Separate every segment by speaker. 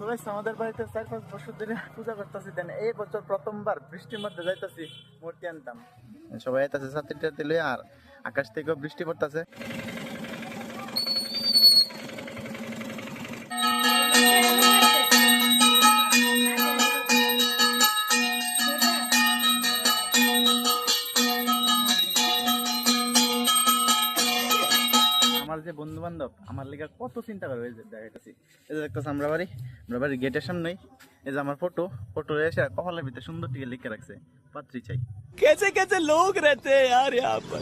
Speaker 1: Guys, আমাদের বাড়িতে চার পাঁচ বছর ধরে পূজা করতেছি। দেন এই বছর প্রথমবার বৃষ্টির মধ্যে যাইতেছি মূর্তি আনতাম। সবাই আইতাছে ছাত্রী আর আকাশ থেকেও বৃষ্টি পড়তাছে। বান্ধব আমার লেগে কত চিন্তা করে এই যে দেখাইতেছি এই যে একটা আমরা বাড়ি আমরা বাড়ির গেটের সামনেই এই যে আমার ফটো ফটো এসে কপালের ভিতরে সুন্দর টিকে লিখে রাখছে পাত্রী চাই
Speaker 2: कैसे कैसे लोग रहते हैं यार यहाँ पर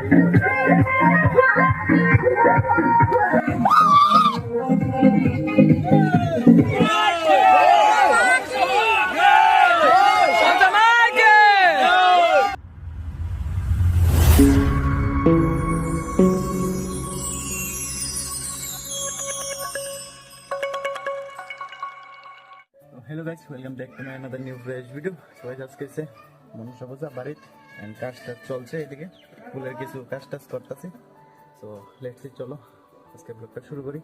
Speaker 1: hello guys welcome back to my another new fresh video সবাই আজকে এসে মনুষ্য পূজা বাড়ির অ্যান্ড কাজ টাজ চলছে এদিকে ফুলের কিছু কাজ টাজ করতেছি সো লেটসি চলো আজকে ব্লগটা শুরু করি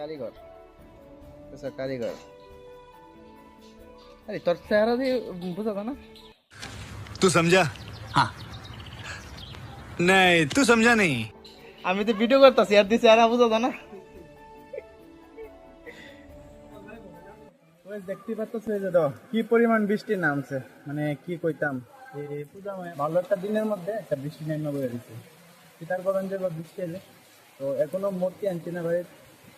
Speaker 1: কারিগর আচ্ছা কারিগর আরে তোর চেহারা দিয়ে বোঝা যায় না
Speaker 2: तू समझा हाँ नहीं तू समझा नहीं
Speaker 1: আমি তো ভিডিও করতেছি আর দিছে আর বুঝা না দেখতে পাচ্ছ যে কি পরিমাণ বৃষ্টি নামছে। মানে কি কইতাম, এই পূজা মানে ভালো একটা দিনের মধ্যে একটা বৃষ্টি নেমে বয়ে করেন যে বা বৃষ্টি এলে, তো এখনও মূর্তি আনছি না ভাই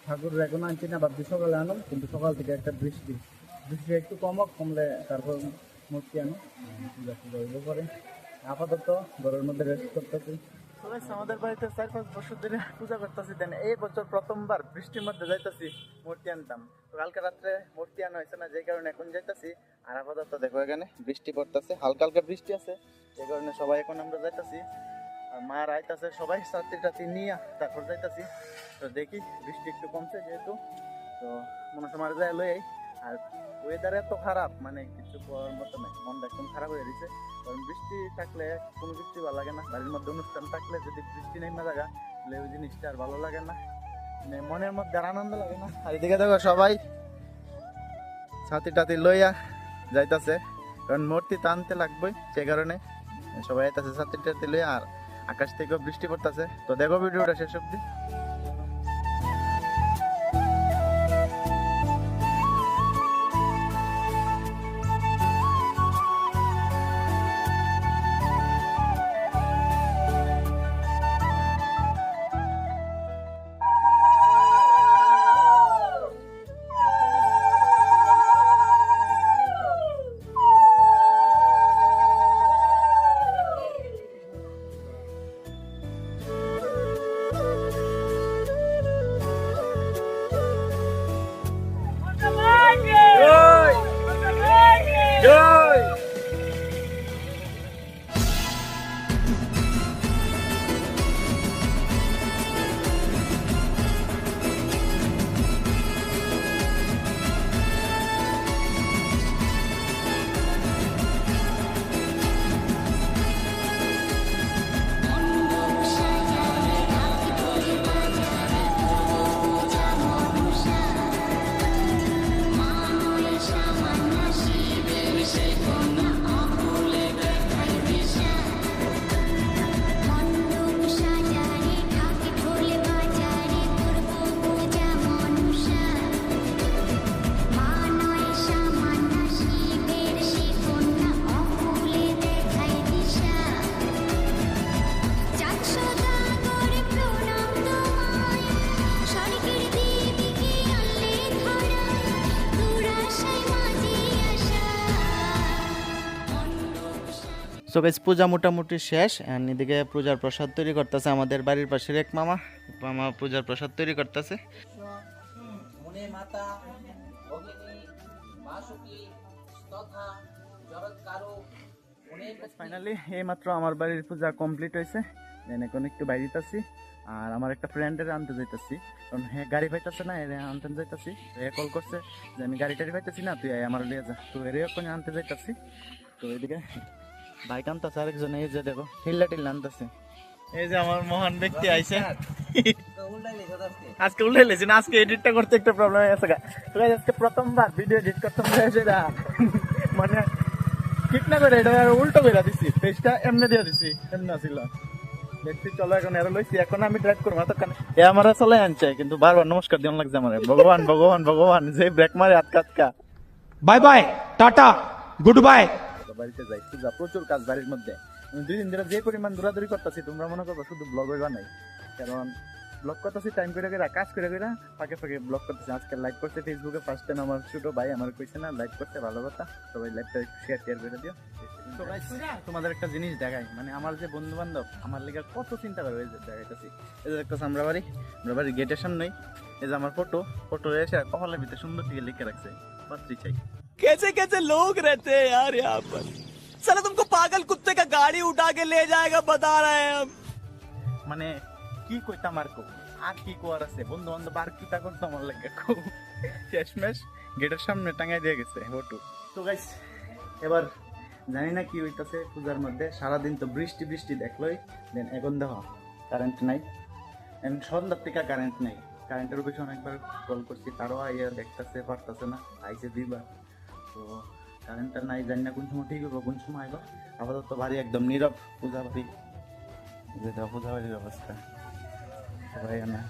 Speaker 1: ঠাকুর এখনও আনছি না, ভাবছি সকালে আনো কিন্তু সকাল থেকে একটা বৃষ্টি। বৃষ্টি একটু কমক, কমলে তারপর মূর্তি আনো পূজা হইব পরে। আপাতত ঘরের মধ্যে রেস্ট করতেছি। আমাদের বাড়িতে চার পাঁচ বছর পূজা করতেছি, দেন এই বছর প্রথমবার বৃষ্টির মধ্যে যাইতাছি মূর্তি আনতাম। তো কালকে রাত্রে মূর্তি আনা না, যে কারণে এখন যাইতাছি। আর আপাতত দেখো এখানে বৃষ্টি পড়তেছে হালকা হালকা বৃষ্টি আছে, যে কারণে সবাই এখন আমরা যাইতাছি। আর মা সবাই ছাত্রী টাত্রী নিয়ে তারপর যাইতাছি। তো দেখি বৃষ্টি একটু কমছে যেহেতু, তো মনে সময় যায় লই আর ওয়েদার এত খারাপ মানে কিছু করার মতো নাই। মনটা একদম খারাপ হয়ে গেছে। কারণ বৃষ্টি থাকলে কোনো কিছু ভালো লাগে না। বাড়ির মধ্যে অনুষ্ঠান থাকলে যদি বৃষ্টি নেই না জায়গা, তাহলে ওই জিনিসটা আর ভালো লাগে না। মানে মনের মধ্যে আর আনন্দ লাগে না। আর এদিকে দেখো সবাই ছাতি টাতি লইয়া যাইতাছে। কারণ মূর্তি টানতে লাগবে সে কারণে সবাই আইতাছে ছাতি টাতি লইয়া। আর আকাশ থেকেও বৃষ্টি পড়তেছে। তো দেখো ভিডিওটা শেষ অব্দি সো গাইস পূজা মোটামুটি শেষ এন্ড এদিকে পূজার প্রসাদ তৈরি করতেছে আমাদের বাড়ির পাশের এক মামা। মামা পূজার প্রসাদ তৈরি করতেছে।
Speaker 3: মাতা ভগিনী বাসুকি তথা জগৎকারো
Speaker 1: ফাইনালি এইমাত্র আমার বাড়ির পূজা কমপ্লিট হয়েছে। দেন এখন একটু বাইরে আছি আর আমার একটা ফ্রেন্ডের আনতে যাইতাছি। কারণ হ্যাঁ গাড়ি পাইতেছে না এর আনতে যাইতাছি। এ কল করছে যে আমি গাড়ি টাড়ি পাইতেছি না তুই আমার লিয়ে যা। তো এর এখন আনতে যাইতাছি। তো এদিকে ভাই কান্তাছে আরেকজন এই যে দেখো হিল্লা টিল্লা আনতাছে। এই যে আমার মহান ব্যক্তি আইছে
Speaker 3: আজকে।
Speaker 1: উল্টে লেছি না আজকে এডিটটা করতে একটা প্রবলেম হয়ে গেছে তো আজকে প্রথমবার ভিডিও এডিট করতে হয়েছে না মানে ঠিক না করে এটা উল্টো করে দিছি পেজটা এমনি দিয়ে দিছি এমনি ছিল দেখছি চলো এখন এরা লইছি এখন আমি ড্রাইভ করব এতক্ষণ। এ আমার চলে আনছে কিন্তু বারবার নমস্কার দিন লাগছে আমার। ভগবান ভগবান ভগবান যে ব্রেক মারে আটকা আটকা।
Speaker 4: Bye bye tata good bye
Speaker 1: বাড়িতে যাই পূজা প্রচুর কাজ বাড়ির মধ্যে। দুই দিন ধরে যে পরিমাণ দৌড়াদৌড়ি করতেছি, তোমরা মনে করব শুধু ব্লগ হইবা নাই। কারণ ব্লগ করতেছি টাইম করে করে, কাজ করে করে ফাঁকে ফাঁকে ব্লগ করতেছি। আজকে লাইক করতে ফেসবুকে ফার্স্ট টাইম আমার ছোট ভাই আমার কইছে না লাইক করতে ভালো কথা। সবাই লাইকটা শেয়ার টেয়ার করে দিও। তোমাদের একটা জিনিস দেখাই। মানে আমার যে বন্ধু বান্ধব আমার লিগে কত চিন্তা করে দেখাইতেছি। এই যে দেখতেছি আমরা বাড়ি, আমরা বাড়ির গেটের সামনেই। এই যে আমার ফটো ফটো এসে কপালের ভিতরে সুন্দর দিকে লিখে রাখছে। পাত্রী চাই।
Speaker 2: कैसे कैसे लोग रहते हैं यार यहाँ पर साला तुमको पागल कुत्ते का गाड़ी उठा के ले जाएगा बता रहे हैं हम
Speaker 1: মানে কি কইতাম আর কো আর কি কোয়ার আছে বন্ধু বান্ধব আর কি তা করতাম আমার লাগে কো শেষমেশ গেটের সামনে টাঙাই দিয়ে গেছে ফটো তো গাইস এবার জানি না কি হইতাছে পূজার মধ্যে সারাদিন তো বৃষ্টি বৃষ্টি দেখলোই দেন এখন দেখো কারেন্ট নাই এখন সন্ধ্যার থেকে কারেন্ট নেই কারেন্টের অফিসে অনেকবার কল করছি তারও আইয়া দেখতেছে পারতেছে না আইসে দুইবার তো কারেন্টটা নাই জানি না কোন সময় ঠিক হইব কোন সময় আইব আপাতত বাড়ি একদম নীরব পূজা বাড়ি। যে দেখো পূজা বাড়ির অবস্থা সবাই না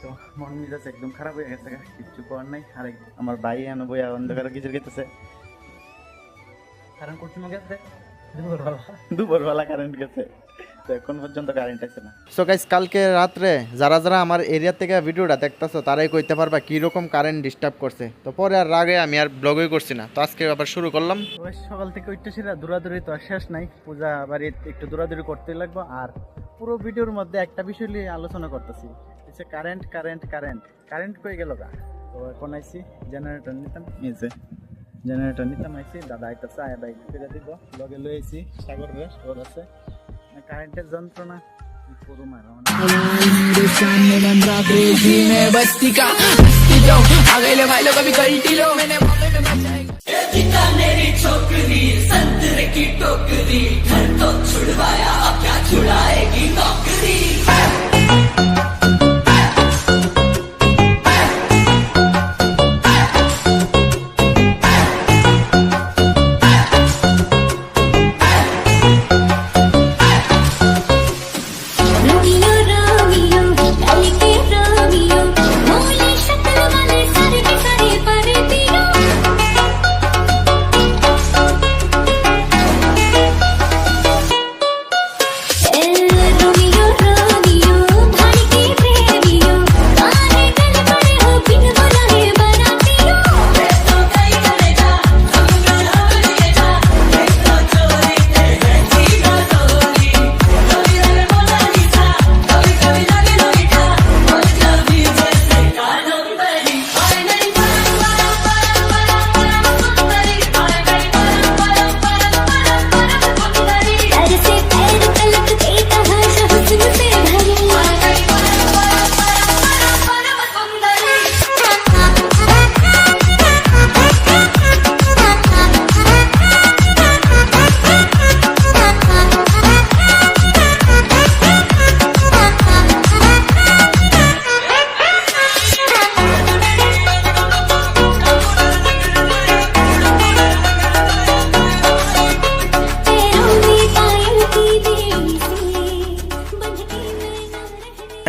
Speaker 1: তো মন মেজাজ একদম খারাপ হয়ে গেছে কিচ্ছু করার নাই। আর আমার ভাই এনে বইয়া অন্ধকারে কিছু গেতেছে। কারেন্ট কোন সময় গেছে দুপুরবেলা কারেন্ট গেছে। তো এখন পর্যন্ত কারেন্ট আছে না।
Speaker 5: সো গাইস কালকে রাত্রে যারা যারা আমার এরিয়া থেকে ভিডিওটা দেখতেছো তারাই কইতে পারবা কি রকম কারেন্ট ডিস্টার্ব করছে। তো পরে আর রাগে আমি আর ব্লগই করছি না। তো আজকে আবার শুরু করলাম।
Speaker 1: সকাল থেকে উঠতেছি না দৌড়াদৌড়ি তো শেষ নাই। পূজা বাড়িতে একটু দৌড়াদৌড়ি করতে লাগবো। আর পুরো ভিডিওর মধ্যে একটা বিষয় নিয়ে আলোচনা করতেছি। হচ্ছে কারেন্ট কারেন্ট কারেন্ট কারেন্ট কই গেল গা? তো এখন আইছি জেনারেটর নিতাম। নিয়েছে জেনারেটর নিতাম আইছি। দাদা আইতাছে আয় বাইক ফিরে দিব। লগে লই আইছি সাগর রেস ওর আছে। কারেন্টের যন্ত্রণা কি করুম আর আমার
Speaker 6: रोमियो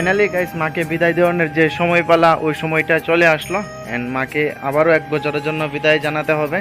Speaker 5: ফাইনালি গাইস মাকে বিদায় দেওয়ার যে সময় পালা, ওই সময়টা চলে আসলো। অ্যান্ড মাকে আবারও এক বছরের জন্য বিদায় জানাতে হবে।